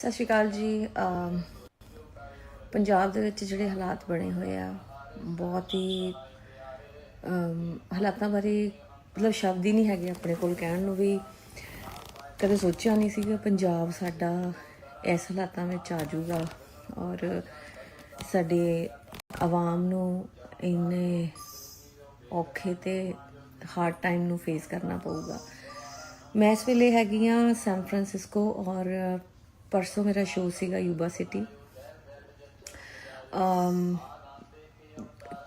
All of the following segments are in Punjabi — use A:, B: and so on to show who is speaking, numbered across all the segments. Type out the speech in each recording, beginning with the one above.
A: ਸਤਿ ਸ਼੍ਰੀ ਅਕਾਲ ਜੀ ਪੰਜਾਬ ਦੇ ਵਿੱਚ ਜਿਹੜੇ ਹਾਲਾਤ ਬਣੇ ਹੋਏ ਆ, ਬਹੁਤ ਹੀ ਹਾਲਾਤਾਂ ਬਾਰੇ ਮਤਲਬ ਸ਼ਬਦ ਹੀ ਨਹੀਂ ਹੈਗੇ ਆਪਣੇ ਕੋਲ ਕਹਿਣ ਨੂੰ ਵੀ, ਕਦੇ ਸੋਚਿਆ ਨਹੀਂ ਸੀਗਾ ਪੰਜਾਬ ਸਾਡਾ ਇਸ ਹਾਲਾਤਾਂ ਵਿੱਚ ਆ ਜਾਊਗਾ ਔਰ ਸਾਡੇ ਆਵਾਮ ਨੂੰ ਇੰਨੇ ਔਖੇ ਤੇ ਹਾਰਡ ਟਾਈਮ ਨੂੰ ਫੇਸ ਕਰਨਾ ਪਊਗਾ। ਮੈਂ ਇਸ ਵੇਲੇ ਹੈਗੀ ਆ ਸੈਨ ਫਰਾਂਸਿਸਕੋ ਔਰ ਪਰਸੋਂ ਮੇਰਾ ਸ਼ੋਅ ਸੀਗਾ ਯੂਬਾ ਸਿਟੀ। ਅਮ,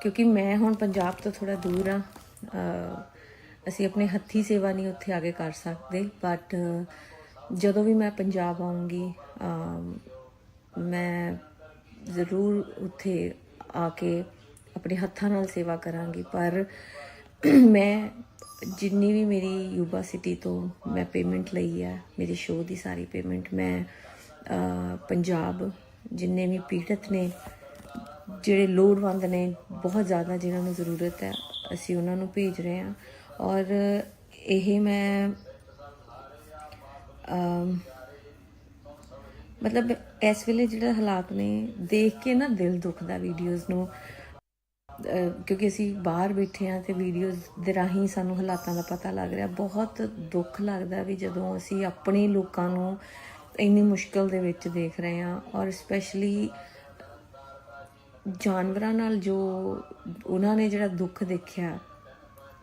A: ਕਿਉਂਕਿ ਮੈਂ ਹੁਣ ਪੰਜਾਬ ਤੋਂ ਥੋੜਾ ਦੂਰ ਆ ਅਸੀਂ ਆਪਣੇ ਹੱਥੀ ਸੇਵਾ ਨਹੀਂ ਉੱਥੇ ਆ ਕੇ ਕਰ ਸਕਦੇ ਬਟ ਜਦੋਂ ਵੀ ਮੈਂ ਪੰਜਾਬ ਆਉਂਗੀ ਮੈਂ ਜ਼ਰੂਰ ਉੱਥੇ ਆ ਕੇ ਆਪਣੇ ਹੱਥਾਂ ਨਾਲ ਸੇਵਾ ਕਰਾਂਗੀ। ਪਰ ਮੈਂ ਜਿੰਨੀ ਵੀ ਮੇਰੀ ਯੂਬਾ ਸਿਟੀ ਤੋਂ ਮੈਂ ਪੇਮੈਂਟ ਲਈ ਹੈ, ਮੇਰੇ ਸ਼ੋਅ ਦੀ ਸਾਰੀ ਪੇਮੈਂਟ ਮੈਂ ਪੰਜਾਬ ਜਿੰਨੇ ਵੀ ਪੀੜਤ ਨੇ, ਜਿਹੜੇ ਲੋੜਵੰਦ ਨੇ, ਬਹੁਤ ਜ਼ਿਆਦਾ ਜਿਨ੍ਹਾਂ ਨੂੰ ਜ਼ਰੂਰਤ ਹੈ, ਅਸੀਂ ਉਹਨਾਂ ਨੂੰ ਭੇਜ ਰਹੇ ਹਾਂ। ਔਰ ਇਹ ਮੈਂ ਮਤਲਬ ਇਸ ਵੇਲੇ ਜਿਹੜਾ ਹਾਲਾਤ ਨੇ, ਦੇਖ ਕੇ ਨਾ ਦਿਲ ਦੁਖਦਾ ਵੀਡੀਓਜ਼ ਨੂੰ। ਕਿਉਂਕਿ ਅਸੀਂ ਬਾਹਰ ਬੈਠੇ ਆ ਤੇ ਵੀਡੀਓਜ਼ ਦੇ ਰਾਹੀਂ ਸਾਨੂੰ ਹਾਲਾਤਾਂ ਦਾ ਪਤਾ ਲੱਗ ਰਿਹਾ। ਬਹੁਤ ਦੁੱਖ ਲੱਗਦਾ ਵੀ ਜਦੋਂ ਅਸੀਂ ਆਪਣੇ ਲੋਕਾਂ ਨੂੰ ਇੰਨੀ ਮੁਸ਼ਕਲ ਦੇ ਵਿੱਚ ਦੇਖ ਰਹੇ ਹਾਂ ਔਰ ਸਪੈਸ਼ਲੀ ਜਾਨਵਰਾਂ ਨਾਲ ਜੋ ਉਹਨਾਂ ਨੇ ਜਿਹੜਾ ਦੁੱਖ ਦੇਖਿਆ,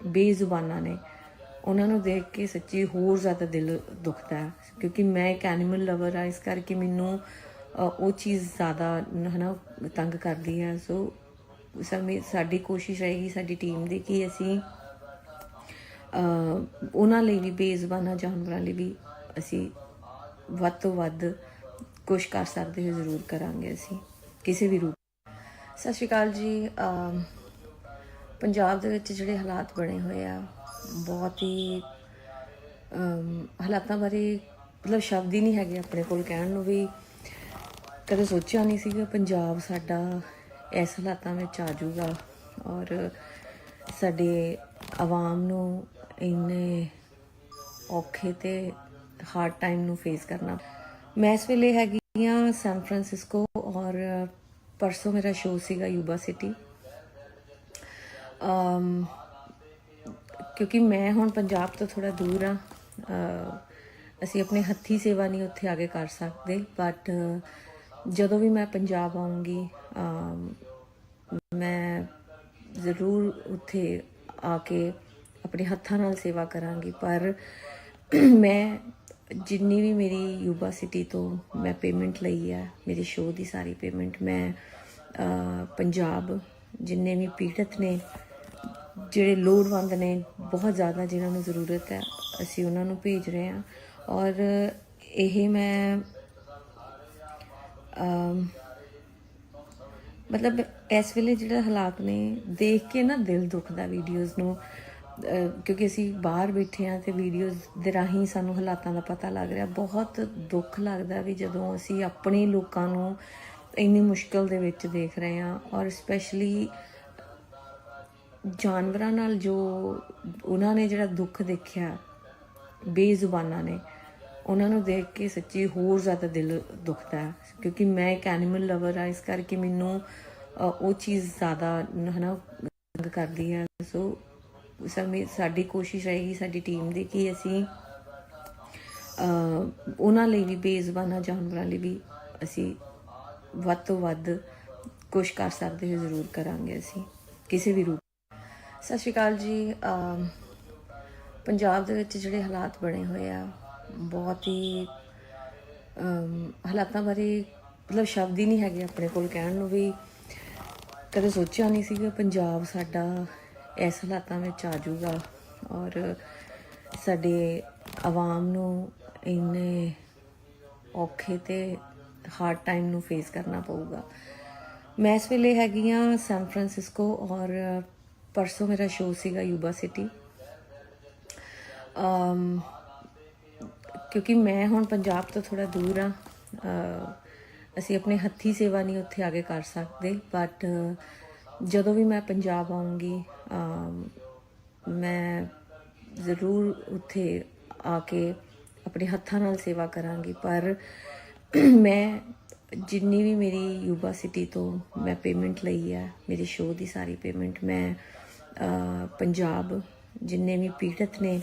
A: ਬੇਜ਼ੁਬਾਨਾਂ ਨੇ, ਉਹਨਾਂ ਨੂੰ ਦੇਖ ਕੇ ਸੱਚੀ ਹੋਰ ਜ਼ਿਆਦਾ ਦਿਲ ਦੁਖਦਾ ਹੈ। ਕਿਉਂਕਿ ਮੈਂ ਇੱਕ ਐਨੀਮਲ ਲਵਰ ਆ ਇਸ ਕਰਕੇ ਮੈਨੂੰ ਉਹ ਚੀਜ਼ ਜ਼ਿਆਦਾ ਹਨਾ ਤੰਗ ਕਰਦੀ ਹੈ। ਸੋ ਸਮੇਂ, ਸਾਡੀ ਕੋਸ਼ਿਸ਼ ਰਹੇਗੀ ਸਾਡੀ ਟੀਮ ਦੀ ਕਿ ਅਸੀਂ ਉਹਨਾਂ ਲਈ ਵੀ, ਬੇਜ਼ੁਬਾਨਾਂ ਜਾਨਵਰਾਂ ਲਈ ਵੀ ਅਸੀਂ ਵੱਧ ਤੋਂ ਵੱਧ ਕੁਝ ਕਰ ਸਕਦੇ ਹੋ ਜ਼ਰੂਰ ਕਰਾਂਗੇ ਅਸੀਂ, ਕਿਸੇ ਵੀ ਰੂਪ ਸਤਿ ਸ਼੍ਰੀ ਅਕਾਲ ਜੀ ਪੰਜਾਬ ਦੇ ਵਿੱਚ ਜਿਹੜੇ ਹਾਲਾਤ ਬਣੇ ਹੋਏ ਆ, ਬਹੁਤ ਹੀ ਹਾਲਾਤਾਂ ਬਾਰੇ ਮਤਲਬ ਸ਼ਬਦ ਹੀ ਨਹੀਂ ਹੈਗੇ ਆਪਣੇ ਕੋਲ ਕਹਿਣ ਨੂੰ ਵੀ ਕਦੇ ਸੋਚਿਆ ਨਹੀਂ ਸੀਗਾ ਪੰਜਾਬ ਸਾਡਾ ਇਸ ਹਾਲਾਤਾਂ ਵਿੱਚ ਆ ਜਾਊਗਾ ਔਰ ਸਾਡੇ ਆਵਾਮ ਨੂੰ ਇੰਨੇ ਔਖੇ ਤੇ ਹਾਰਡ ਟਾਈਮ ਨੂੰ ਫੇਸ ਕਰਨਾ। ਮੈਂ ਇਸ ਵੇਲੇ ਹੈਗੀ ਆ ਸੈਨ ਫਰਾਂਸਿਸਕੋ ਔਰ ਪਰਸੋਂ ਮੇਰਾ ਸ਼ੋਅ ਸੀਗਾ ਯੂਬਾ ਸਿਟੀ ਅਮ, ਕਿਉਂਕਿ ਮੈਂ ਹੁਣ ਪੰਜਾਬ ਤੋਂ ਥੋੜਾ ਦੂਰ ਆ ਅਸੀਂ ਆਪਣੇ ਹੱਥੀ ਸੇਵਾ ਨਹੀਂ ਉੱਥੇ ਆ ਕੇ ਕਰ ਸਕਦੇ ਬਟ ਜਦੋਂ ਵੀ ਮੈਂ ਪੰਜਾਬ ਆਉਂਗੀ ਮੈਂ ਜ਼ਰੂਰ ਉੱਥੇ ਆ ਕੇ ਆਪਣੇ ਹੱਥਾਂ ਨਾਲ ਸੇਵਾ ਕਰਾਂਗੀ, ਪਰ ਮੈਂ ਜਿੰਨੀ ਵੀ ਮੇਰੀ ਯੂਬਾ ਸਿਟੀ ਤੋਂ ਮੈਂ ਪੇਮੈਂਟ ਲਈ ਹੈ ਮੇਰੇ ਸ਼ੋਅ ਦੀ ਸਾਰੀ ਪੇਮੈਂਟ ਮੈਂ ਪੰਜਾਬ ਜਿੰਨੇ ਵੀ ਪੀੜਤ ਨੇ, ਜਿਹੜੇ ਲੋੜਵੰਦ ਨੇ, ਬਹੁਤ ਜ਼ਿਆਦਾ ਜਿਨ੍ਹਾਂ ਨੂੰ ਜ਼ਰੂਰਤ ਹੈ, ਅਸੀਂ ਉਹਨਾਂ ਨੂੰ ਭੇਜ ਰਹੇ ਹਾਂ। ਔਰ ਇਹ ਮੈਂ ਮਤਲਬ ਇਸ ਵੇਲੇ ਜਿਹੜਾ ਹਾਲਾਤ ਨੇ, ਦੇਖ ਕੇ ਨਾ ਦਿਲ ਦੁਖਦਾ ਵੀਡੀਓਜ਼ ਨੂੰ। ਕਿਉਂਕਿ ਅਸੀਂ ਬਾਹਰ ਬੈਠੇ ਆ ਤੇ ਵੀਡੀਓਜ਼ ਦੇ ਰਾਹੀਂ ਸਾਨੂੰ ਹਾਲਾਤਾਂ ਦਾ ਪਤਾ ਲੱਗ ਰਿਹਾ। ਬਹੁਤ ਦੁੱਖ ਲੱਗਦਾ ਵੀ ਜਦੋਂ ਅਸੀਂ ਆਪਣੇ ਲੋਕਾਂ ਨੂੰ ਇੰਨੀ ਮੁਸ਼ਕਲ ਦੇ ਵਿੱਚ ਦੇਖ ਰਹੇ ਆ ਔਰ ਸਪੈਸ਼ਲੀ ਜਾਨਵਰਾਂ ਨਾਲ ਜੋ ਉਹਨਾਂ ਨੇ ਜਿਹੜਾ ਦੁੱਖ ਦੇਖਿਆ, ਬੇਜ਼ੁਬਾਨਾਂ ਨੇ, ਉਹਨਾਂ ਨੂੰ ਦੇਖ ਕੇ ਸੱਚੀ ਹੋਰ ਜ਼ਿਆਦਾ ਦਿਲ ਦੁਖਦਾ ਹੈ। ਕਿਉਂਕਿ ਮੈਂ ਇੱਕ ਐਨੀਮਲ ਲਵਰ ਆ ਇਸ ਕਰਕੇ ਮੈਨੂੰ ਉਹ ਚੀਜ਼ ਜ਼ਿਆਦਾ, ਹਨਾ ਤੰਗ ਕਰਦੀ ਹੈ। ਸੋ ਸਮੇਂ ਸਾਡੀ ਕੋਸ਼ਿਸ਼ ਰਹੇਗੀ, ਸਾਡੀ ਟੀਮ ਦੀ ਕਿ ਅਸੀਂ ਉਹਨਾਂ ਲਈ ਵੀ ਬੇਜ਼ੁਬਾਨਾਂ, ਜਾਨਵਰਾਂ ਲਈ ਵੀ ਅਸੀਂ ਵੱਧ ਤੋਂ ਵੱਧ ਕੁਝ ਕਰ ਸਕਦੇ ਹਾਂ ਜ਼ਰੂਰ ਕਰਾਂਗੇ ਅਸੀਂ, ਕਿਸੇ ਵੀ ਰੂਪ ਸਤਿ ਸ਼੍ਰੀ ਅਕਾਲ ਜੀ ਪੰਜਾਬ ਦੇ ਵਿੱਚ ਜਿਹੜੇ ਹਾਲਾਤ ਬਣੇ ਹੋਏ ਆ, ਬਹੁਤ ਹੀ ਹਾਲਾਤਾਂ ਬਾਰੇ ਮਤਲਬ ਸ਼ਬਦ ਹੀ ਨਹੀਂ ਹੈਗੇ ਆਪਣੇ ਕੋਲ ਕਹਿਣ ਨੂੰ ਵੀ, ਕਦੇ ਸੋਚਿਆ ਨਹੀਂ ਸੀਗਾ ਪੰਜਾਬ ਸਾਡਾ ਇਸ ਹਾਲਾਤਾਂ ਵਿੱਚ ਆ ਜਾਊਗਾ। ਔਰ ਸਾਡੇ ਆਵਾਮ ਨੂੰ ਇੰਨੇ ਔਖੇ ਤੇ ਹਾਰਡ ਟਾਈਮ ਨੂੰ ਫੇਸ ਕਰਨਾ ਪਊਗਾ। ਮੈਂ ਇਸ ਵੇਲੇ ਹੈਗੀ ਆ ਸੈਨ ਫਰਾਂਸਿਸਕੋ ਔਰ ਪਰਸੋਂ ਮੇਰਾ ਸ਼ੋਅ ਸੀਗਾ ਯੂਬਾ ਸਿਟੀ ਅਮ, ਕਿਉਂਕਿ ਮੈਂ ਹੁਣ ਪੰਜਾਬ ਤੋਂ ਥੋੜਾ ਦੂਰ ਆ ਅਸੀਂ ਆਪਣੇ ਹੱਥੀ ਸੇਵਾ ਨਹੀਂ ਉੱਥੇ ਆ ਕੇ ਕਰ ਸਕਦੇ ਬਟ ਜਦੋਂ ਵੀ ਮੈਂ ਪੰਜਾਬ ਆਉਂਗੀ ਮੈਂ ਜ਼ਰੂਰ ਉੱਥੇ ਆ ਕੇ ਆਪਣੇ ਹੱਥਾਂ ਨਾਲ ਸੇਵਾ ਕਰਾਂਗੀ, ਪਰ ਮੈਂ ਜਿੰਨੀ ਵੀ ਮੇਰੀ ਯੂਬਾ ਸਿਟੀ ਤੋਂ ਮੈਂ ਪੇਮੈਂਟ ਲਈ ਹੈ ਮੇਰੇ ਸ਼ੋਅ ਦੀ ਸਾਰੀ ਪੇਮੈਂਟ ਮੈਂ ਪੰਜਾਬ ਜਿੰਨੇ ਵੀ ਪੀੜਤ ਨੇ,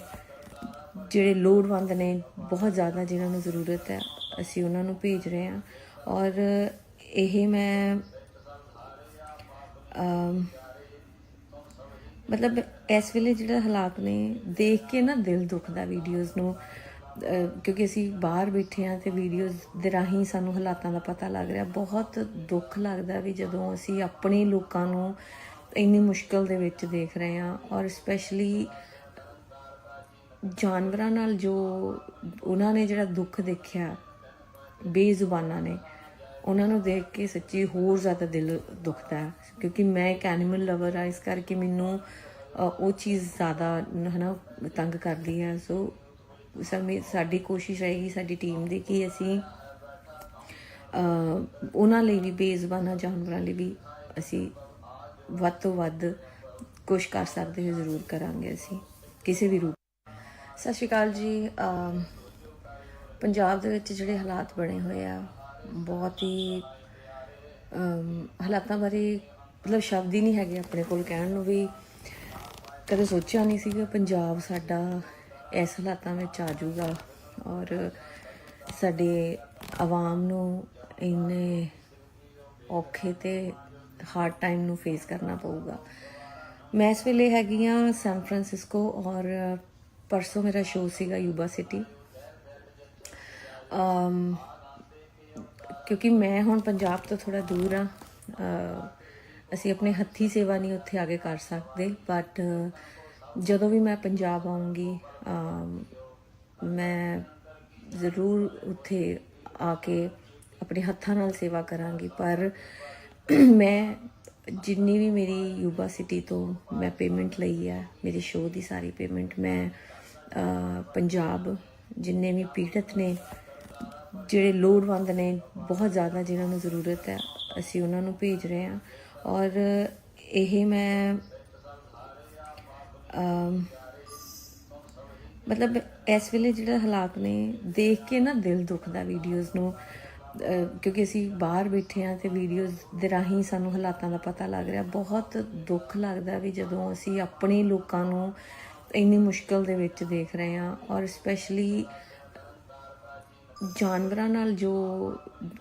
A: ਜਿਹੜੇ ਲੋੜਵੰਦ ਨੇ, ਬਹੁਤ ਜ਼ਿਆਦਾ ਜਿਨ੍ਹਾਂ ਨੂੰ ਜ਼ਰੂਰਤ ਹੈ, ਅਸੀਂ ਉਹਨਾਂ ਨੂੰ ਭੇਜ ਰਹੇ ਹਾਂ। ਔਰ ਇਹ ਮੈਂ ਮਤਲਬ ਇਸ ਵੇਲੇ ਜਿਹੜਾ ਹਾਲਾਤ ਨੇ, ਦੇਖ ਕੇ ਨਾ ਦਿਲ ਦੁਖਦਾ ਵੀਡੀਓਜ਼ ਨੂੰ। ਕਿਉਂਕਿ ਅਸੀਂ ਬਾਹਰ ਬੈਠੇ ਆ ਤੇ ਵੀਡੀਓਜ਼ ਦੇ ਰਾਹੀਂ ਸਾਨੂੰ ਹਾਲਾਤਾਂ ਦਾ ਪਤਾ ਲੱਗ ਰਿਹਾ। ਬਹੁਤ ਦੁੱਖ ਲੱਗਦਾ ਵੀ ਜਦੋਂ ਅਸੀਂ ਆਪਣੇ ਲੋਕਾਂ ਨੂੰ ਇੰਨੀ ਮੁਸ਼ਕਲ ਦੇ ਵਿੱਚ ਦੇਖ ਰਹੇ ਹਾਂ ਔਰ ਸਪੈਸ਼ਲੀ ਜਾਨਵਰਾਂ ਨਾਲ ਜੋ ਉਹਨਾਂ ਨੇ ਜਿਹੜਾ ਦੁੱਖ ਦੇਖਿਆ, ਬੇਜ਼ੁਬਾਨਾਂ ਨੇ ਉਹਨਾਂ ਨੂੰ ਦੇਖ ਕੇ ਸੱਚੀ ਹੋਰ ਜ਼ਿਆਦਾ ਦਿਲ ਦੁਖਦਾ ਹੈ, ਕਿਉਂਕਿ ਮੈਂ ਇੱਕ ਐਨੀਮਲ ਲਵਰ ਆ ਇਸ ਕਰਕੇ ਮੈਨੂੰ ਉਹ ਚੀਜ਼ ਜ਼ਿਆਦਾ ਹਨਾ, ਤੰਗ ਕਰਦੀ ਹੈ। ਸੋ ਸਮੇਂ, ਸਾਡੀ ਕੋਸ਼ਿਸ਼ ਰਹੇਗੀ, ਸਾਡੀ ਟੀਮ ਦੀ ਕਿ ਅਸੀਂ ਉਹਨਾਂ ਲਈ ਵੀ ਬੇਜ਼ੁਬਾਨਾਂ ਜਾਨਵਰਾਂ ਲਈ ਵੀ ਅਸੀਂ ਵੱਧ ਤੋਂ ਵੱਧ ਕੁਛ ਕਰ ਸਕਦੇ ਹਾਂ, ਜ਼ਰੂਰ ਕਰਾਂਗੇ ਅਸੀਂ, ਕਿਸੇ ਵੀ ਰੂਪ ਸਤਿ ਸ਼੍ਰੀ ਅਕਾਲ ਜੀ ਪੰਜਾਬ ਦੇ ਵਿੱਚ ਜਿਹੜੇ ਹਾਲਾਤ ਬਣੇ ਹੋਏ ਆ ਬਹੁਤ ਹੀ ਹਾਲਾਤਾਂ ਬਾਰੇ ਮਤਲਬ ਸ਼ਬਦ ਹੀ ਨਹੀਂ ਹੈਗੇ ਆਪਣੇ ਕੋਲ ਕਹਿਣ ਨੂੰ ਵੀ ਕਦੇ ਸੋਚਿਆ ਨਹੀਂ ਸੀਗਾ ਪੰਜਾਬ ਸਾਡਾ ਇਸ ਹਾਲਾਤਾਂ ਵਿੱਚ ਆ ਜਾਊਗਾ। ਔਰ ਸਾਡੇ ਆਵਾਮ ਨੂੰ ਇੰਨੇ ਔਖੇ ਤੇ ਹਾਰਡ ਟਾਈਮ ਨੂੰ ਫੇਸ ਕਰਨਾ ਪਊਗਾ। ਮੈਂ ਇਸ ਵੇਲੇ ਹੈਗੀ ਆ ਸੈਨ ਫਰਾਂਸਿਸਕੋ ਔਰ ਪਰਸੋਂ ਮੇਰਾ ਸ਼ੋਅ ਸੀਗਾ ਯੂਬਾ ਸਿਟੀ ਅਮ ਕਿਉਂਕਿ ਮੈਂ ਹੁਣ ਪੰਜਾਬ ਤੋਂ ਥੋੜਾ ਦੂਰ ਆ ਅਸੀਂ ਆਪਣੇ ਹੱਥੀ ਸੇਵਾ ਨਹੀਂ ਉੱਥੇ ਆਗੇ ਕਰ ਸਕਦੇ ਬਟ ਜਦੋਂ ਵੀ ਮੈਂ ਪੰਜਾਬ ਆਉਂਗੀ ਮੈਂ ਜ਼ਰੂਰ ਉੱਥੇ ਆ ਕੇ ਆਪਣੇ ਹੱਥਾਂ ਨਾਲ ਸੇਵਾ ਕਰਾਂਗੀ। ਪਰ ਮੈਂ ਜਿੰਨੀ ਵੀ ਮੇਰੀ ਯੂਬਾ ਸਿਟੀ ਤੋਂ ਮੈਂ ਪੇਮੈਂਟ ਲਈ ਹੈ, ਮੇਰੇ ਸ਼ੋਅ ਦੀ ਸਾਰੀ ਪੇਮੈਂਟ ਮੈਂ ਪੰਜਾਬ ਜਿੰਨੇ ਵੀ ਪੀੜਤ ਨੇ ਜਿਹੜੇ ਲੋੜਵੰਦ ਨੇ, ਬਹੁਤ ਜ਼ਿਆਦਾ ਜਿਨ੍ਹਾਂ ਨੂੰ ਜ਼ਰੂਰਤ ਹੈ, ਅਸੀਂ ਉਹਨਾਂ ਨੂੰ ਭੇਜ ਰਹੇ ਹਾਂ। ਔਰ ਇਹ ਮੈਂ ਮਤਲਬ ਇਸ ਵੇਲੇ ਜਿਹੜਾ ਹਾਲਾਤ ਨੇ, ਦੇਖ ਕੇ ਨਾ ਦਿਲ ਦੁਖਦਾ ਵੀਡੀਓਜ਼ ਨੂੰ। ਕਿਉਂਕਿ ਅਸੀਂ ਬਾਹਰ ਬੈਠੇ ਆ ਤੇ ਵੀਡੀਓਜ਼ ਦੇ ਰਾਹੀਂ ਸਾਨੂੰ ਹਾਲਾਤਾਂ ਦਾ ਪਤਾ ਲੱਗ ਰਿਹਾ। ਬਹੁਤ ਦੁੱਖ ਲੱਗਦਾ ਵੀ ਜਦੋਂ ਅਸੀਂ ਆਪਣੇ ਲੋਕਾਂ ਨੂੰ ਇੰਨੀ ਮੁਸ਼ਕਲ ਦੇ ਵਿੱਚ ਦੇਖ ਰਹੇ ਹਾਂ। ਔਰ ਸਪੈਸ਼ਲੀ ਜਾਨਵਰਾਂ ਨਾਲ ਜੋ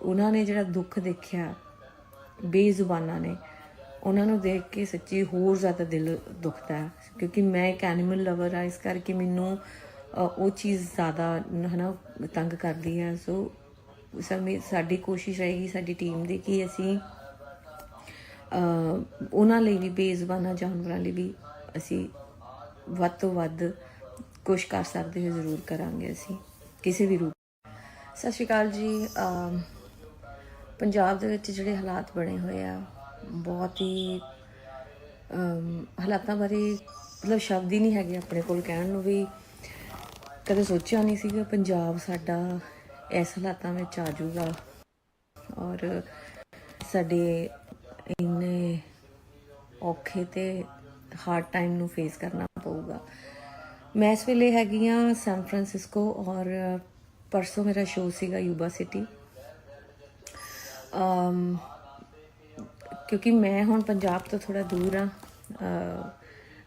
A: ਉਹਨਾਂ ਨੇ ਜਿਹੜਾ ਦੁੱਖ ਦੇਖਿਆ, ਬੇਜ਼ੁਬਾਨਾਂ ਨੇ, ਉਹਨਾਂ ਨੂੰ ਦੇਖ ਕੇ ਸੱਚੀ ਹੋਰ ਜ਼ਿਆਦਾ ਦਿਲ ਦੁਖਦਾ ਹੈ। ਕਿਉਂਕਿ ਮੈਂ ਇੱਕ ਐਨੀਮਲ ਲਵਰ ਆ ਇਸ ਕਰਕੇ ਮੈਨੂੰ ਉਹ ਚੀਜ਼ ਜ਼ਿਆਦਾ, ਹਨਾ, ਤੰਗ ਕਰਦੀ ਹੈ। ਸੋ ਸਮੇਂ ਸਾਡੀ ਕੋਸ਼ਿਸ਼ ਰਹੇਗੀ, ਸਾਡੀ ਟੀਮ ਦੀ, ਕਿ ਅਸੀਂ ਉਹਨਾਂ ਲਈ ਵੀ ਬੇਜ਼ੁਬਾਨਾਂ, ਜਾਨਵਰਾਂ ਲਈ ਵੀ ਅਸੀਂ ਵੱਧ ਤੋਂ ਵੱਧ ਕੁਛ ਕਰ ਸਕਦੇ ਹਾਂ ਜ਼ਰੂਰ ਕਰਾਂਗੇ ਅਸੀਂ, ਕਿਸੇ ਵੀ ਰੂਪ ਸਤਿ ਸ਼੍ਰੀ ਅਕਾਲ ਜੀ ਪੰਜਾਬ ਦੇ ਵਿੱਚ ਜਿਹੜੇ ਹਾਲਾਤ ਬਣੇ ਹੋਏ ਆ, ਬਹੁਤ ਹੀ ਹਾਲਾਤਾਂ ਬਾਰੇ ਮਤਲਬ ਸ਼ਬਦ ਹੀ ਨਹੀਂ ਹੈਗੇ ਆਪਣੇ ਕੋਲ ਕਹਿਣ ਨੂੰ ਵੀ, ਕਦੇ ਸੋਚਿਆ ਨਹੀਂ ਸੀਗਾ ਪੰਜਾਬ ਸਾਡਾ ਇਸ ਹਾਲਾਤਾਂ ਵਿੱਚ ਆ ਜਾਊਗਾ। ਔਰ ਸਾਡੇ ਇੰਨੇ ਔਖੇ ਤੇ ਹਾਰਡ ਟਾਈਮ ਨੂੰ ਫੇਸ ਕਰਨਾ ਪਊਗਾ। ਮੈਂ ਇਸ ਵੇਲੇ ਹੈਗੀ ਆ ਸੈਨ ਫਰਾਂਸਿਸਕੋ ਔਰ ਪਰਸੋਂ ਮੇਰਾ ਸ਼ੋਅ ਸੀਗਾ ਯੂਬਾ ਸਿਟੀ। ਅਮ, ਕਿਉਂਕਿ ਮੈਂ ਹੁਣ ਪੰਜਾਬ ਤੋਂ ਥੋੜਾ ਦੂਰ ਆ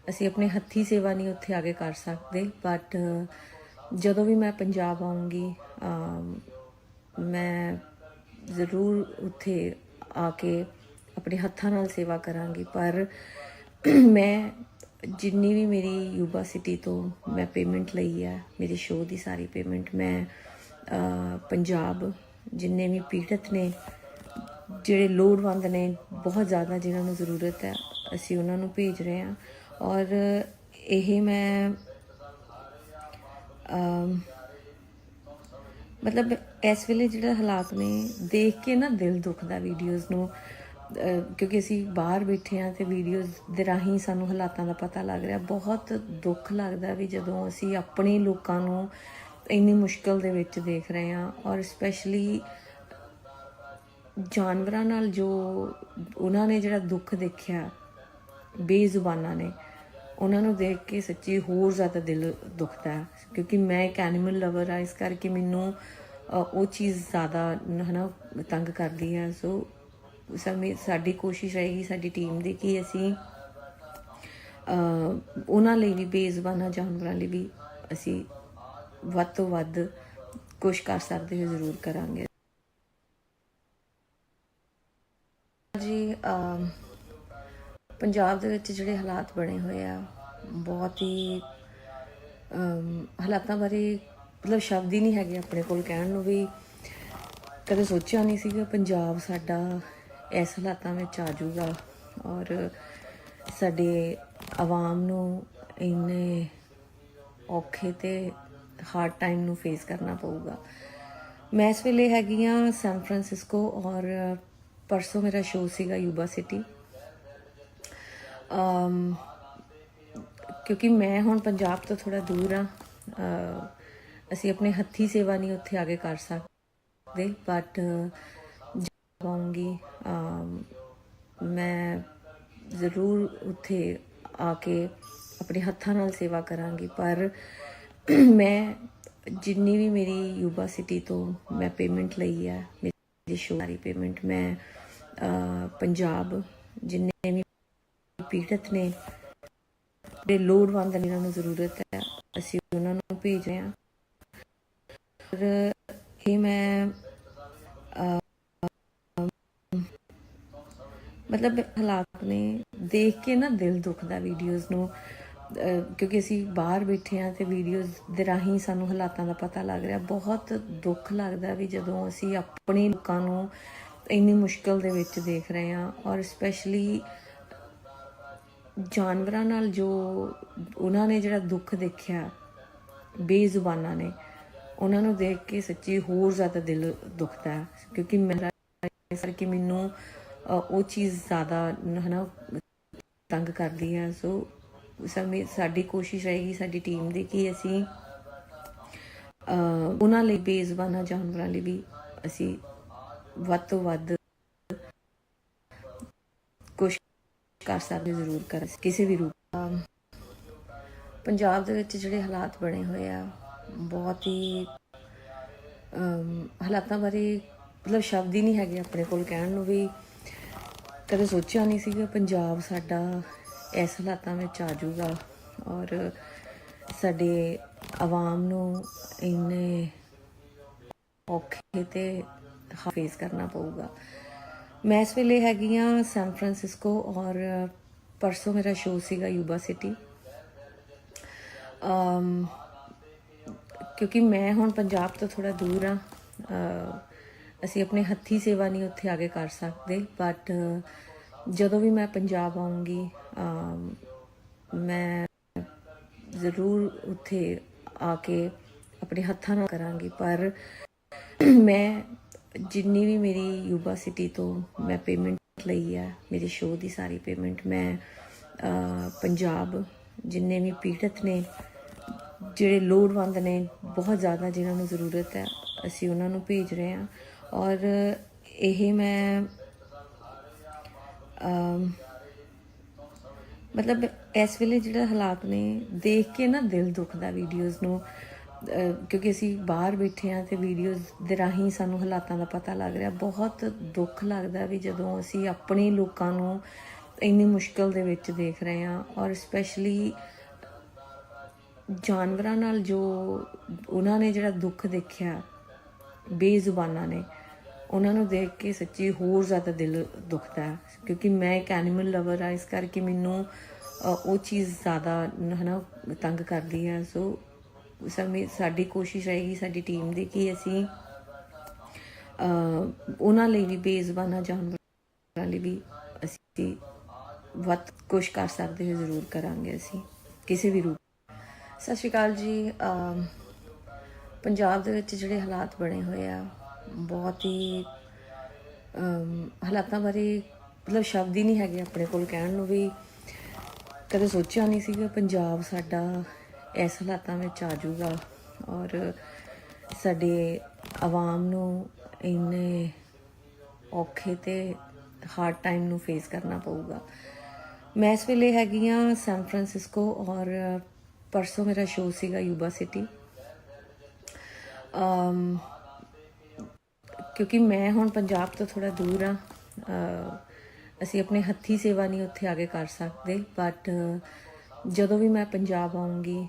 A: ਅਸੀਂ ਆਪਣੇ ਹੱਥੀ ਸੇਵਾ ਨਹੀਂ ਉੱਥੇ ਆਗੇ ਕਰ ਸਕਦੇ ਬਟ ਜਦੋਂ ਵੀ ਮੈਂ ਪੰਜਾਬ ਆਉਂਗੀ ਮੈਂ ਜ਼ਰੂਰ ਉੱਥੇ ਆ ਕੇ ਆਪਣੇ ਹੱਥਾਂ ਨਾਲ ਸੇਵਾ ਕਰਾਂਗੀ, ਪਰ ਮੈਂ ਜਿੰਨੀ ਵੀ ਮੇਰੀ ਯੂਬਾ ਸਿਟੀ ਤੋਂ ਮੈਂ ਪੇਮੈਂਟ ਲਈ ਹੈ, ਮੇਰੇ ਸ਼ੋਅ ਦੀ ਸਾਰੀ ਪੇਮੈਂਟ ਮੈਂ ਪੰਜਾਬ, ਜਿੰਨੇ ਵੀ ਪੀੜਤ ਨੇ, ਜਿਹੜੇ ਲੋੜਵੰਦ ਨੇ, ਬਹੁਤ ਜ਼ਿਆਦਾ ਜਿਨ੍ਹਾਂ ਨੂੰ ਜ਼ਰੂਰਤ ਹੈ, ਅਸੀਂ ਉਹਨਾਂ ਨੂੰ ਭੇਜ ਰਹੇ ਹਾਂ। ਔਰ ਇਹ ਮੈਂ ਮਤਲਬ ਇਸ ਵੇਲੇ ਜਿਹੜਾ ਹਾਲਾਤ ਨੇ, ਦੇਖ ਕੇ ਨਾ ਦਿਲ ਦੁਖਦਾ ਵੀਡੀਓਜ਼ ਨੂੰ। ਕਿਉਂਕਿ ਅਸੀਂ ਬਾਹਰ ਬੈਠੇ ਆ ਤੇ ਵੀਡੀਓਜ਼ ਦੇ ਰਾਹੀਂ ਸਾਨੂੰ ਹਾਲਾਤਾਂ ਦਾ ਪਤਾ ਲੱਗ ਰਿਹਾ। ਬਹੁਤ ਦੁੱਖ ਲੱਗਦਾ ਵੀ ਜਦੋਂ ਅਸੀਂ ਆਪਣੇ ਲੋਕਾਂ ਨੂੰ ਇੰਨੀ ਮੁਸ਼ਕਲ ਦੇ ਵਿੱਚ ਦੇਖ ਰਹੇ ਹਾਂ ਔਰ ਸਪੈਸ਼ਲੀ ਜਾਨਵਰਾਂ ਨਾਲ ਜੋ ਉਹਨਾਂ ਨੇ ਜਿਹੜਾ ਦੁੱਖ ਦੇਖਿਆ, ਬੇਜ਼ੁਬਾਨਾਂ ਨੇ, ਉਹਨਾਂ ਨੂੰ ਦੇਖ ਕੇ ਸੱਚੀ ਹੋਰ ਜ਼ਿਆਦਾ ਦਿਲ ਦੁਖਦਾ ਹੈ। ਕਿਉਂਕਿ ਮੈਂ ਇੱਕ ਐਨੀਮਲ ਲਵਰ ਆ ਇਸ ਕਰਕੇ ਮੈਨੂੰ ਉਹ ਚੀਜ਼ ਜ਼ਿਆਦਾ ਹਨਾ ਤੰਗ ਕਰਦੀ ਹੈ। ਸੋ ਸਮੇਂ, ਸਾਡੀ ਕੋਸ਼ਿਸ਼ ਰਹੇਗੀ, ਸਾਡੀ ਟੀਮ ਦੀ ਕਿ ਅਸੀਂ ਉਹਨਾਂ ਲਈ ਵੀ, ਬੇਜ਼ੁਬਾਨਾਂ ਜਾਨਵਰਾਂ ਲਈ ਵੀ ਅਸੀਂ ਵੱਧ ਤੋਂ ਵੱਧ ਕੁਛ ਕਰ ਸਕਦੇ ਹੋ, ਜ਼ਰੂਰ ਕਰਾਂਗੇ। ਜੀ ਪੰਜਾਬ ਦੇ ਵਿੱਚ ਜਿਹੜੇ ਹਾਲਾਤ ਬਣੇ ਹੋਏ ਆ, ਬਹੁਤ ਹੀ ਹਾਲਾਤਾਂ ਬਾਰੇ ਮਤਲਬ ਸ਼ਬਦ ਹੀ ਨਹੀਂ ਹੈਗੇ ਆਪਣੇ ਕੋਲ ਕਹਿਣ ਨੂੰ ਵੀ ਕਦੇ ਸੋਚਿਆ ਨਹੀਂ ਸੀਗਾ ਪੰਜਾਬ ਸਾਡਾ ਇਸ ਹਾਲਾਤਾਂ ਵਿੱਚ ਆ ਜਾਊਗਾ ਔਰ ਸਾਡੇ ਆਵਾਮ ਨੂੰ ਇੰਨੇ ਔਖੇ ਤੇ ਹਾਰਡ ਟਾਈਮ ਨੂੰ ਫੇਸ ਕਰਨਾ ਪਊਗਾ। ਮੈਂ ਇਸ ਵੇਲੇ ਹੈਗੀ ਆ ਸੈਨ ਫਰਾਂਸਿਸਕੋ ਔਰ ਪਰਸੋਂ ਮੇਰਾ ਸ਼ੋਅ ਸੀਗਾ ਯੂਬਾ ਸਿਟੀ ਅਮ, ਕਿਉਂਕਿ ਮੈਂ ਹੁਣ ਪੰਜਾਬ ਤੋਂ ਥੋੜਾ ਦੂਰ ਆ ਅਸੀਂ ਆਪਣੇ ਹੱਥੀ ਸੇਵਾ ਨਹੀਂ ਉੱਥੇ ਆ ਕੇ ਕਰ ਸਕਦੇ ਬਟ ਜਾਵਾਂਗੀ ਮੈਂ ਜ਼ਰੂਰ ਉੱਥੇ ਆ ਕੇ ਆਪਣੇ ਹੱਥਾਂ ਨਾਲ ਸੇਵਾ ਕਰਾਂਗੀ, ਪਰ ਮੈਂ ਜਿੰਨੀ ਵੀ ਮੇਰੀ ਯੂਬਾ ਸਿਟੀ ਤੋਂ ਮੈਂ ਪੇਮੈਂਟ ਲਈ ਹੈ ਮੇਰੀ ਸ਼ੋਅ ਪੇਮੈਂਟ ਮੈਂ ਪੰਜਾਬ ਜਿੰਨੇ ਵੀ ਪੀੜਤ ਨੇ, ਦੇ ਲੋੜਵੰਦ ਨੇ ਨੂੰ ਜ਼ਰੂਰਤ ਹੈ, ਅਸੀਂ ਉਹਨਾਂ ਨੂੰ ਭੇਜ ਰਹੇ ਹਾਂ। ਪਰ ਇਹ ਮੈਂ ਮਤਲਬ ਹਾਲਾਤ ਨੇ, ਦੇਖ ਕੇ ਨਾ ਦਿਲ ਦੁਖਦਾ ਵੀਡੀਓਜ਼ ਨੂੰ। ਕਿਉਂਕਿ ਅਸੀਂ ਬਾਹਰ ਬੈਠੇ ਆ ਤੇ ਵੀਡੀਓਜ਼ ਦੇ ਰਾਹੀਂ ਸਾਨੂੰ ਹਾਲਾਤਾਂ ਦਾ ਪਤਾ ਲੱਗ ਰਿਹਾ। ਬਹੁਤ ਦੁੱਖ ਲੱਗਦਾ ਵੀ ਜਦੋਂ ਅਸੀਂ ਆਪਣੇ ਲੋਕਾਂ ਨੂੰ ਇੰਨੀ ਮੁਸ਼ਕਲ ਦੇ ਵਿੱਚ ਦੇਖ ਰਹੇ ਹਾਂ ਔਰ ਸਪੈਸ਼ਲੀ ਜਾਨਵਰਾਂ ਨਾਲ ਜੋ ਉਹਨਾਂ ਨੇ ਜਿਹੜਾ ਦੁੱਖ ਦੇਖਿਆ, ਬੇਜ਼ੁਬਾਨਾਂ ਨੇ, ਉਹਨਾਂ ਨੂੰ ਦੇਖ ਕੇ ਸੱਚੀ ਹੋਰ ਜ਼ਿਆਦਾ ਦਿਲ ਦੁਖਦਾ ਹੈ। ਕਿਉਂਕਿ ਮੇਰਾ ਇਸ ਕਰਕੇ ਮੈਨੂੰ ਉਹ ਚੀਜ਼ ਜ਼ਿਆਦਾ, ਹਨਾ, ਤੰਗ ਕਰਦੀ ਹੈ। ਸੋ ਸਮੇਂ ਸਾਡੀ ਕੋਸ਼ਿਸ਼ ਰਹੇਗੀ, ਸਾਡੀ ਟੀਮ ਦੀ ਕਿ ਅਸੀਂ ਉਹਨਾਂ ਲਈ ਬੇਜ਼ੁਬਾਨਾਂ ਜਾਨਵਰਾਂ ਲਈ ਵੀ ਅਸੀਂ ਵੱਧ ਤੋਂ ਵੱਧ ਕੋਸ਼ਿਸ਼ ਕਰ ਸਕਦੇ, ਜ਼ਰੂਰ ਕਰ ਕਿਸੇ ਵੀ ਰੂਪ ਪੰਜਾਬ ਦੇ ਵਿੱਚ ਜਿਹੜੇ ਹਾਲਾਤ ਬਣੇ ਹੋਏ ਆ, ਬਹੁਤ ਹੀ ਹਾਲਾਤਾਂ ਬਾਰੇ ਮਤਲਬ ਸ਼ਬਦ ਹੀ ਨਹੀਂ ਹੈਗੇ ਆਪਣੇ ਕੋਲ ਕਹਿਣ ਨੂੰ ਵੀ, ਕਦੇ ਸੋਚਿਆ ਨਹੀਂ ਸੀਗਾ ਪੰਜਾਬ ਸਾਡਾ ਇਸ ਹਾਲਾਤਾਂ ਵਿੱਚ ਆ ਜਾਊਗਾ ਔਰ ਸਾਡੇ ਆਵਾਮ ਨੂੰ ਇੰਨੇ ਔਖੇ ਤੇ ਫੇਸ ਕਰਨਾ ਪਊਗਾ। ਮੈਂ ਇਸ ਵੇਲੇ ਹੈਗੀ ਆ ਸੈਨ ਫਰਾਂਸਿਸਕੋ ਔਰ ਪਰਸੋਂ ਮੇਰਾ ਸ਼ੋਅ ਸੀਗਾ ਯੂਬਾ ਸਿਟੀ ਅਮ, ਕਿਉਂਕਿ ਮੈਂ ਹੁਣ ਪੰਜਾਬ ਤੋਂ ਥੋੜਾ ਦੂਰ ਆ ਅਸੀਂ ਆਪਣੇ ਹੱਥੀ ਸੇਵਾ ਨਹੀਂ ਉੱਥੇ ਆ ਕੇ ਕਰ ਸਕਦੇ ਬਟ ਜਦੋਂ ਵੀ ਮੈਂ ਪੰਜਾਬ ਆਉਂਗੀ ਮੈਂ ਜ਼ਰੂਰ ਉੱਥੇ ਆ ਕੇ ਆਪਣੇ ਹੱਥਾਂ ਨਾਲ ਕਰਾਂਗੀ। ਪਰ ਮੈਂ ਜਿੰਨੀ ਵੀ ਮੇਰੀ ਯੂਬਾ ਸਿਟੀ ਤੋਂ ਮੈਂ ਪੇਮੈਂਟ ਲਈ ਹੈ ਮੇਰੇ ਸ਼ੋਅ ਦੀ ਸਾਰੀ ਪੇਮੈਂਟ ਮੈਂ ਪੰਜਾਬ ਜਿੰਨੇ ਵੀ ਪੀੜਤ ਨੇ, ਜਿਹੜੇ ਲੋੜਵੰਦ ਨੇ, ਬਹੁਤ ਜ਼ਿਆਦਾ ਜਿਨ੍ਹਾਂ ਨੂੰ ਜ਼ਰੂਰਤ ਹੈ, ਅਸੀਂ ਉਹਨਾਂ ਨੂੰ ਭੇਜ ਰਹੇ ਹਾਂ। ਔਰ ਇਹ ਮੈਂ ਮਤਲਬ ਇਸ ਵੇਲੇ ਜਿਹੜਾ ਹਾਲਾਤ ਨੇ, ਦੇਖ ਕੇ ਨਾ ਦਿਲ ਦੁਖਦਾ ਵੀਡੀਓਜ਼ ਨੂੰ। ਕਿਉਂਕਿ ਅਸੀਂ ਬਾਹਰ ਬੈਠੇ ਆ ਤੇ ਵੀਡੀਓਜ਼ ਦੇ ਰਾਹੀਂ ਸਾਨੂੰ ਹਾਲਾਤਾਂ ਦਾ ਪਤਾ ਲੱਗ ਰਿਹਾ। ਬਹੁਤ ਦੁੱਖ ਲੱਗਦਾ ਵੀ ਜਦੋਂ ਅਸੀਂ ਆਪਣੇ ਲੋਕਾਂ ਨੂੰ ਇੰਨੀ ਮੁਸ਼ਕਲ ਦੇ ਵਿੱਚ ਦੇਖ ਰਹੇ ਹਾਂ ਔਰ ਸਪੈਸ਼ਲੀ ਜਾਨਵਰਾਂ ਨਾਲ ਜੋ ਉਹਨਾਂ ਨੇ ਜਿਹੜਾ ਦੁੱਖ ਦੇਖਿਆ, ਬੇਜ਼ੁਬਾਨਾਂ ਨੇ ਉਹਨਾਂ ਨੂੰ ਦੇਖ ਕੇ ਸੱਚੀ ਹੋਰ ਜ਼ਿਆਦਾ ਦਿਲ ਦੁਖਦਾ ਹੈ, ਕਿਉਂਕਿ ਮੈਂ ਇੱਕ ਐਨੀਮਲ ਲਵਰ ਆ ਇਸ ਕਰਕੇ ਮੈਨੂੰ ਉਹ ਚੀਜ਼ ਜ਼ਿਆਦਾ ਹਨਾ, ਤੰਗ ਕਰਦੀ ਹੈ। ਸੋ ਸਮੇਂ, ਸਾਡੀ ਕੋਸ਼ਿਸ਼ ਰਹੇਗੀ, ਸਾਡੀ ਟੀਮ ਦੀ ਕਿ ਅਸੀਂ ਉਹਨਾਂ ਲਈ ਵੀ ਬੇਜ਼ੁਬਾਨਾਂ ਜਾਨਵਰਾਂ ਲਈ ਵੀ ਅਸੀਂ ਵੱਧ ਕੁਛ ਕਰ ਸਕਦੇ ਹਾਂ ਜ਼ਰੂਰ ਕਰਾਂਗੇ ਅਸੀਂ, ਕਿਸੇ ਵੀ ਰੂਪ। ਸਤਿ ਸ਼੍ਰੀ ਅਕਾਲ ਜੀ ਪੰਜਾਬ ਦੇ ਵਿੱਚ ਜਿਹੜੇ ਹਾਲਾਤ ਬਣੇ ਹੋਏ ਆ ਬਹੁਤ ਹੀ ਹਾਲਾਤਾਂ ਬਾਰੇ ਮਤਲਬ ਸ਼ਬਦ ਹੀ ਨਹੀਂ ਹੈਗੇ ਆਪਣੇ ਕੋਲ ਕਹਿਣ ਨੂੰ ਵੀ ਕਦੇ ਸੋਚਿਆ ਨਹੀਂ ਸੀਗਾ ਪੰਜਾਬ ਸਾਡਾ ਇਸ ਹਾਲਾਤਾਂ ਵਿੱਚ ਆ ਜਾਊਗਾ। ਔਰ ਸਾਡੇ ਆਵਾਮ ਨੂੰ ਇੰਨੇ ਔਖੇ ਤੇ ਹਾਰਡ ਟਾਈਮ ਨੂੰ ਫੇਸ ਕਰਨਾ ਪਊਗਾ। ਮੈਂ ਇਸ ਵੇਲੇ ਹੈਗੀ ਆ ਸੈਨ ਫਰਾਂਸਿਸਕੋ ਔਰ ਪਰਸੋਂ ਮੇਰਾ ਸ਼ੋਅ ਸੀਗਾ ਯੂਬਾ ਸਿਟੀ ਅਮ ਕਿਉਂਕਿ ਮੈਂ ਹੁਣ ਪੰਜਾਬ ਤੋਂ ਥੋੜਾ ਦੂਰ ਆ ਅਸੀਂ ਆਪਣੇ ਹੱਥੀ ਸੇਵਾ ਨਹੀਂ ਉੱਥੇ ਆ ਕੇ ਕਰ ਸਕਦੇ ਬਟ ਜਦੋਂ ਵੀ ਮੈਂ ਪੰਜਾਬ ਆਉਂਗੀ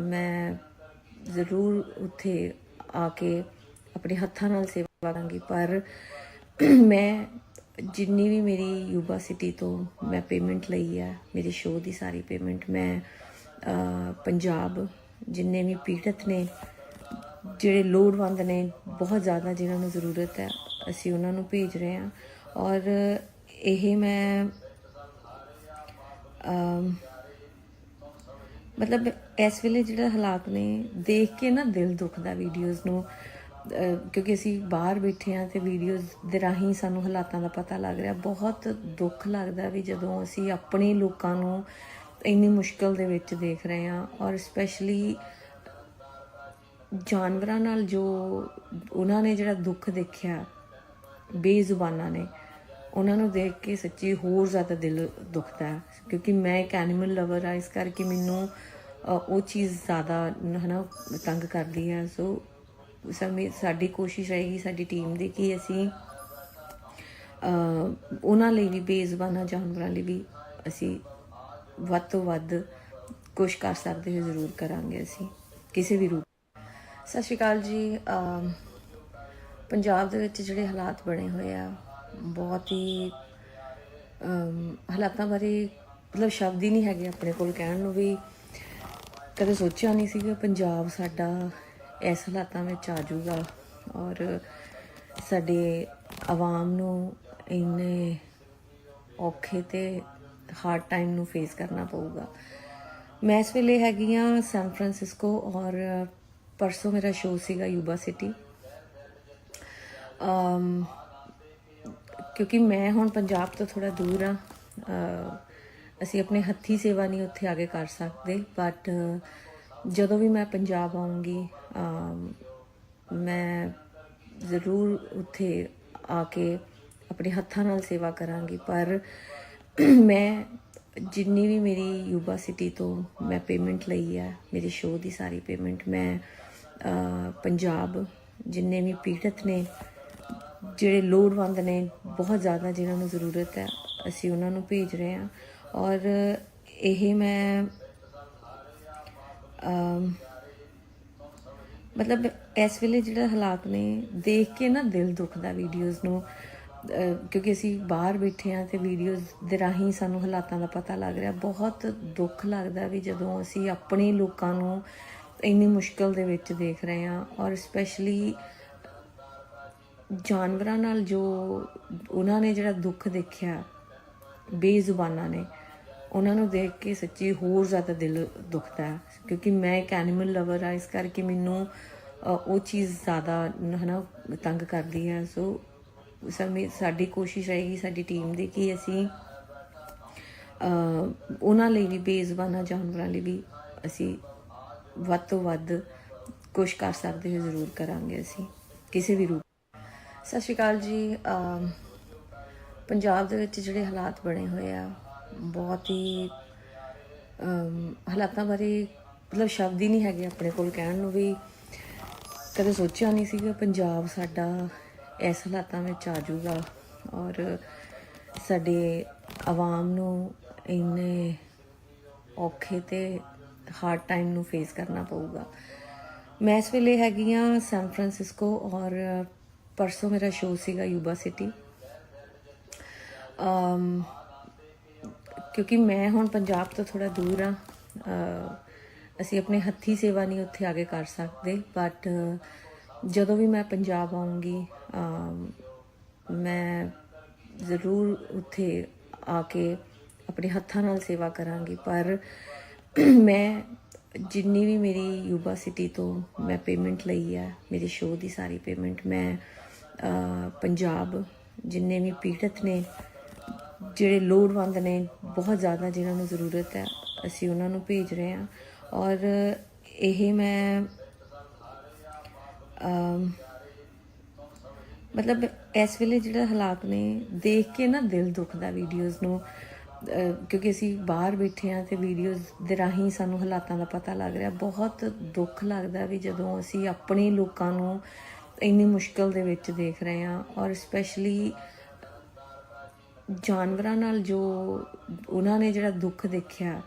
A: ਮੈਂ ਜ਼ਰੂਰ ਉੱਥੇ ਆ ਕੇ ਆਪਣੇ ਹੱਥਾਂ ਨਾਲ ਸੇਵਾ ਕਰਾਂਗੀ, ਪਰ ਮੈਂ ਜਿੰਨੀ ਵੀ ਮੇਰੀ ਯੂਬਾ ਸਿਟੀ ਤੋਂ ਮੈਂ ਪੇਮੈਂਟ ਲਈ ਹੈ, ਮੇਰੇ ਸ਼ੋਅ ਦੀ ਸਾਰੀ ਪੇਮੈਂਟ ਮੈਂ ਪੰਜਾਬ ਜਿੰਨੇ ਵੀ ਪੀੜਤ ਨੇ ਜਿਹੜੇ ਲੋੜਵੰਦ ਨੇ, ਬਹੁਤ ਜ਼ਿਆਦਾ ਜਿਨ੍ਹਾਂ ਨੂੰ ਜ਼ਰੂਰਤ ਹੈ, ਅਸੀਂ ਉਹਨਾਂ ਨੂੰ ਭੇਜ ਰਹੇ ਹਾਂ। ਔਰ ਇਹ ਮੈਂ ਮਤਲਬ ਇਸ ਵੇਲੇ ਜਿਹੜਾ ਹਾਲਾਤ ਨੇ, ਦੇਖ ਕੇ ਨਾ ਦਿਲ ਦੁਖਦਾ ਵੀਡੀਓਜ਼ ਨੂੰ। ਕਿਉਂਕਿ ਅਸੀਂ ਬਾਹਰ ਬੈਠੇ ਆ ਤੇ ਵੀਡੀਓਜ਼ ਦੇ ਰਾਹੀਂ ਸਾਨੂੰ ਹਾਲਾਤਾਂ ਦਾ ਪਤਾ ਲੱਗ ਰਿਹਾ। ਬਹੁਤ ਦੁੱਖ ਲੱਗਦਾ ਵੀ ਜਦੋਂ ਅਸੀਂ ਆਪਣੇ ਲੋਕਾਂ ਨੂੰ ਇੰਨੀ ਮੁਸ਼ਕਲ ਦੇ ਵਿੱਚ ਦੇਖ ਰਹੇ ਹਾਂ। ਔਰ ਸਪੈਸ਼ਲੀ ਜਾਨਵਰਾਂ ਨਾਲ ਜੋ ਉਹਨਾਂ ਨੇ ਜਿਹੜਾ ਦੁੱਖ ਦੇਖਿਆ, ਬੇਜ਼ੁਬਾਨਾਂ ਨੇ, ਉਹਨਾਂ ਨੂੰ ਦੇਖ ਕੇ ਸੱਚੀ ਹੋਰ ਜ਼ਿਆਦਾ ਦਿਲ ਦੁਖਦਾ ਹੈ। ਕਿਉਂਕਿ ਮੈਂ ਇੱਕ ਐਨੀਮਲ ਲਵਰ ਆ ਇਸ ਕਰਕੇ ਮੈਨੂੰ ਉਹ ਚੀਜ਼ ਜ਼ਿਆਦਾ ਹਨਾ, ਤੰਗ ਕਰਦੀ ਹੈ। ਸੋ ਸਮੇਂ, ਸਾਡੀ ਕੋਸ਼ਿਸ਼ ਰਹੇਗੀ, ਸਾਡੀ ਟੀਮ ਦੀ ਕਿ ਅਸੀਂ ਉਹਨਾਂ ਲਈ ਵੀ ਬੇਜ਼ੁਬਾਨਾਂ, ਜਾਨਵਰਾਂ ਲਈ ਵੀ ਅਸੀਂ ਵੱਧ ਤੋਂ ਵੱਧ ਕੁਛ ਕਰ ਸਕਦੇ ਹਾਂ, ਜ਼ਰੂਰ ਕਰਾਂਗੇ ਅਸੀਂ, ਕਿਸੇ ਵੀ ਰੂਪ ਸਤਿ ਸ਼੍ਰੀ ਅਕਾਲ ਜੀ ਪੰਜਾਬ ਦੇ ਵਿੱਚ ਜਿਹੜੇ ਹਾਲਾਤ ਬਣੇ ਹੋਏ ਆ, ਬਹੁਤ ਹੀ ਹਾਲਾਤਾਂ ਬਾਰੇ ਮਤਲਬ ਸ਼ਬਦ ਹੀ ਨਹੀਂ ਹੈਗੇ ਆਪਣੇ ਕੋਲ ਕਹਿਣ ਨੂੰ ਵੀ, ਕਦੇ ਸੋਚਿਆ ਨਹੀਂ ਸੀ ਕਿ ਪੰਜਾਬ ਸਾਡਾ ਇਸ ਹਾਲਾਤਾਂ ਵਿੱਚ ਆ ਜਾਊਗਾ ਔਰ ਸਾਡੇ ਆਵਾਮ ਨੂੰ ਇੰਨੇ ਔਖੇ ਤੇ ਹਾਰਡ ਟਾਈਮ ਨੂੰ ਫੇਸ ਕਰਨਾ ਪਊਗਾ। ਮੈਂ ਇਸ ਵੇਲੇ ਹੈਗੀ ਆ ਸੈਨ ਫਰਾਂਸਿਸਕੋ ਔਰ ਪਰਸੋਂ ਮੇਰਾ ਸ਼ੋਅ ਸੀਗਾ ਯੂਬਾ ਸਿਟੀ। ਅਮ, ਕਿਉਂਕਿ ਮੈਂ ਹੁਣ ਪੰਜਾਬ ਤੋਂ ਥੋੜਾ ਦੂਰ ਆ ਅਸੀਂ ਆਪਣੇ ਹੱਥੀ ਸੇਵਾ ਨਹੀਂ ਉੱਥੇ ਆ ਕੇ ਕਰ ਸਕਦੇ ਬਟ ਜਦੋਂ ਵੀ ਮੈਂ ਪੰਜਾਬ ਆਉਂਗੀ ਮੈਂ ਜ਼ਰੂਰ ਉੱਥੇ ਆ ਕੇ ਆਪਣੇ ਹੱਥਾਂ ਨਾਲ ਸੇਵਾ ਕਰਾਂਗੀ, ਪਰ ਮੈਂ ਜਿੰਨੀ ਵੀ ਮੇਰੀ ਯੂਬਾ ਸਿਟੀ ਤੋਂ ਮੈਂ ਪੇਮੈਂਟ ਲਈ ਹੈ ਮੇਰੇ ਸ਼ੋਅ ਦੀ ਸਾਰੀ ਪੇਮੈਂਟ ਮੈਂ ਪੰਜਾਬ ਜਿੰਨੇ ਵੀ ਪੀੜਤ ਨੇ, ਜਿਹੜੇ ਲੋੜਵੰਦ ਨੇ, ਬਹੁਤ ਜ਼ਿਆਦਾ ਜਿਨ੍ਹਾਂ ਨੂੰ ਜ਼ਰੂਰਤ ਹੈ, ਅਸੀਂ ਉਹਨਾਂ ਨੂੰ ਭੇਜ ਰਹੇ ਹਾਂ। ਔਰ ਇਹ ਮੈਂ ਮਤਲਬ ਇਸ ਵੇਲੇ ਜਿਹੜਾ ਹਾਲਾਤ ਨੇ, ਦੇਖ ਕੇ ਨਾ ਦਿਲ ਦੁਖਦਾ ਵੀਡੀਓਜ਼ ਨੂੰ। ਕਿਉਂਕਿ ਅਸੀਂ ਬਾਹਰ ਬੈਠੇ ਆ ਤੇ ਵੀਡੀਓਜ਼ ਦੇ ਰਾਹੀਂ ਸਾਨੂੰ ਹਾਲਾਤਾਂ ਦਾ ਪਤਾ ਲੱਗ ਰਿਹਾ। ਬਹੁਤ ਦੁੱਖ ਲੱਗਦਾ ਵੀ ਜਦੋਂ ਅਸੀਂ ਆਪਣੇ ਲੋਕਾਂ ਨੂੰ ਇੰਨੀ ਮੁਸ਼ਕਲ ਦੇ ਵਿੱਚ ਦੇਖ ਰਹੇ ਹਾਂ ਔਰ ਸਪੈਸ਼ਲੀ ਜਾਨਵਰਾਂ ਨਾਲ ਜੋ ਉਹਨਾਂ ਨੇ ਜਿਹੜਾ ਦੁੱਖ ਦੇਖਿਆ, ਬੇਜ਼ੁਬਾਨਾਂ ਨੇ, ਉਹਨਾਂ ਨੂੰ ਦੇਖ ਕੇ ਸੱਚੀ ਹੋਰ ਜ਼ਿਆਦਾ ਦਿਲ ਦੁਖਦਾ ਹੈ। ਕਿਉਂਕਿ ਮੈਂ ਇੱਕ ਐਨੀਮਲ ਲਵਰ ਆ ਇਸ ਕਰਕੇ ਮੈਨੂੰ ਉਹ ਚੀਜ਼ ਜ਼ਿਆਦਾ, ਹਨਾ, ਤੰਗ ਕਰਦੀ ਹੈ। ਸੋ ਸਮੇਂ ਸਾਡੀ ਕੋਸ਼ਿਸ਼ ਰਹੇਗੀ, ਸਾਡੀ ਟੀਮ ਦੀ ਕਿ ਅਸੀਂ ਉਹਨਾਂ ਲਈ ਵੀ ਬੇਜ਼ੁਬਾਨਾਂ ਜਾਨਵਰਾਂ ਲਈ ਵੀ ਅਸੀਂ ਵੱਧ ਤੋਂ ਵੱਧ ਕੁਛ ਕਰ ਸਕਦੇ ਹਾਂ ਜ਼ਰੂਰ ਕਰਾਂਗੇ ਅਸੀਂ, ਕਿਸੇ ਵੀ ਰੂਪ ਸਤਿ ਸ਼੍ਰੀ ਅਕਾਲ ਜੀ ਪੰਜਾਬ ਦੇ ਵਿੱਚ ਜਿਹੜੇ ਹਾਲਾਤ ਬਣੇ ਹੋਏ ਆ, ਬਹੁਤ ਹੀ ਹਾਲਾਤਾਂ ਬਾਰੇ ਮਤਲਬ ਸ਼ਬਦ ਹੀ ਨਹੀਂ ਹੈਗੇ ਆਪਣੇ ਕੋਲ ਕਹਿਣ ਨੂੰ ਵੀ, ਕਦੇ ਸੋਚਿਆ ਨਹੀਂ ਸੀਗਾ, ਪੰਜਾਬ ਸਾਡਾ ਇਸ ਹਾਲਾਤਾਂ ਵਿੱਚ ਆ ਜਾਊਗਾ। ਔਰ ਸਾਡੇ ਆਵਾਮ ਨੂੰ ਇੰਨੇ ਔਖੇ ਤੇ ਹਾਰਡ ਟਾਈਮ ਨੂੰ ਫੇਸ ਕਰਨਾ ਪਊਗਾ। ਮੈਂ ਇਸ ਵੇਲੇ ਹੈਗੀ ਆ ਸੈਨ ਫਰਾਂਸਿਸਕੋ ਔਰ ਪਰਸੋਂ ਮੇਰਾ ਸ਼ੋਅ ਸੀਗਾ ਯੂਬਾ ਸਿਟੀ ਅਮ, ਕਿਉਂਕਿ ਮੈਂ ਹੁਣ ਪੰਜਾਬ ਤੋਂ ਥੋੜਾ ਦੂਰ ਆ ਅਸੀਂ ਆਪਣੇ ਹੱਥੀ ਸੇਵਾ ਨਹੀਂ ਉੱਥੇ ਆ ਕੇ ਕਰ ਸਕਦੇ ਬਟ ਜਦੋਂ ਵੀ ਮੈਂ ਪੰਜਾਬ ਆਉਂਗੀ ਮੈਂ ਜ਼ਰੂਰ ਉੱਥੇ ਆ ਕੇ ਆਪਣੇ ਹੱਥਾਂ ਨਾਲ ਸੇਵਾ ਕਰਾਂਗੀ, ਪਰ ਮੈਂ ਜਿੰਨੀ ਵੀ ਮੇਰੀ ਯੂਬਾ ਸਿਟੀ ਤੋਂ ਮੈਂ ਪੇਮੈਂਟ ਲਈ ਹੈ ਮੇਰੇ ਸ਼ੋਅ ਦੀ ਸਾਰੀ ਪੇਮੈਂਟ ਮੈਂ ਪੰਜਾਬ ਜਿੰਨੇ ਵੀ ਪੀੜਤ ਨੇ, ਜਿਹੜੇ ਲੋੜਵੰਦ ਨੇ, ਬਹੁਤ ਜ਼ਿਆਦਾ ਜਿਨ੍ਹਾਂ ਨੂੰ ਜ਼ਰੂਰਤ ਹੈ, ਅਸੀਂ ਉਹਨਾਂ ਨੂੰ ਭੇਜ ਰਹੇ ਹਾਂ। ਔਰ ਇਹ ਮੈਂ ਮਤਲਬ ਇਸ ਵੇਲੇ ਜਿਹੜਾ ਹਾਲਾਤ ਨੇ, ਦੇਖ ਕੇ ਨਾ ਦਿਲ ਦੁਖਦਾ ਵੀਡੀਓਜ਼ ਨੂੰ। ਕਿਉਂਕਿ ਅਸੀਂ ਬਾਹਰ ਬੈਠੇ ਆ ਤੇ ਵੀਡੀਓਜ਼ ਦੇ ਰਾਹੀਂ ਸਾਨੂੰ ਹਾਲਾਤਾਂ ਦਾ ਪਤਾ ਲੱਗ ਰਿਹਾ। ਬਹੁਤ ਦੁੱਖ ਲੱਗਦਾ ਵੀ ਜਦੋਂ ਅਸੀਂ ਆਪਣੇ ਲੋਕਾਂ ਨੂੰ ਇੰਨੀ ਮੁਸ਼ਕਲ ਦੇ ਵਿੱਚ ਦੇਖ ਰਹੇ ਹਾਂ ਔਰ ਸਪੈਸ਼ਲੀ ਜਾਨਵਰਾਂ ਨਾਲ ਜੋ ਉਹਨਾਂ ਨੇ ਜਿਹੜਾ ਦੁੱਖ ਦੇਖਿਆ,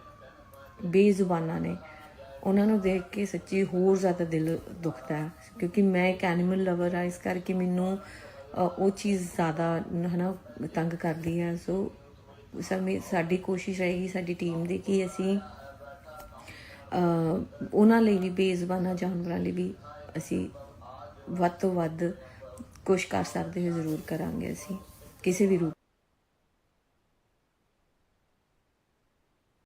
A: ਬੇਜ਼ੁਬਾਨਾਂ ਨੇ ਉਹਨਾਂ ਨੂੰ ਦੇਖ ਕੇ ਸੱਚੀ ਹੋਰ ਜ਼ਿਆਦਾ ਦਿਲ ਦੁਖਦਾ ਹੈ। ਕਿਉਂਕਿ ਮੈਂ ਇੱਕ ਐਨੀਮਲ ਲਵਰ ਆ ਇਸ ਕਰਕੇ ਮੈਨੂੰ ਉਹ ਚੀਜ਼ ਜ਼ਿਆਦਾ, ਹਨਾ, ਤੰਗ ਕਰਦੀ ਹੈ। ਸੋ ਸਮੇਂ ਸਾਡੀ ਕੋਸ਼ਿਸ਼ ਰਹੇਗੀ, ਸਾਡੀ ਟੀਮ ਦੀ ਕਿ ਅਸੀਂ ਉਹਨਾਂ ਲਈ ਵੀ ਬੇਜ਼ਬਾਨਾ ਜਾਨਵਰਾਂ ਲਈ ਵੀ ਅਸੀਂ ਵੱਧ ਤੋਂ ਵੱਧ ਕੁਛ ਕਰ ਸਕਦੇ ਹਾਂ ਜ਼ਰੂਰ ਕਰਾਂਗੇ ਅਸੀਂ, ਕਿਸੇ ਵੀ ਰੂਪ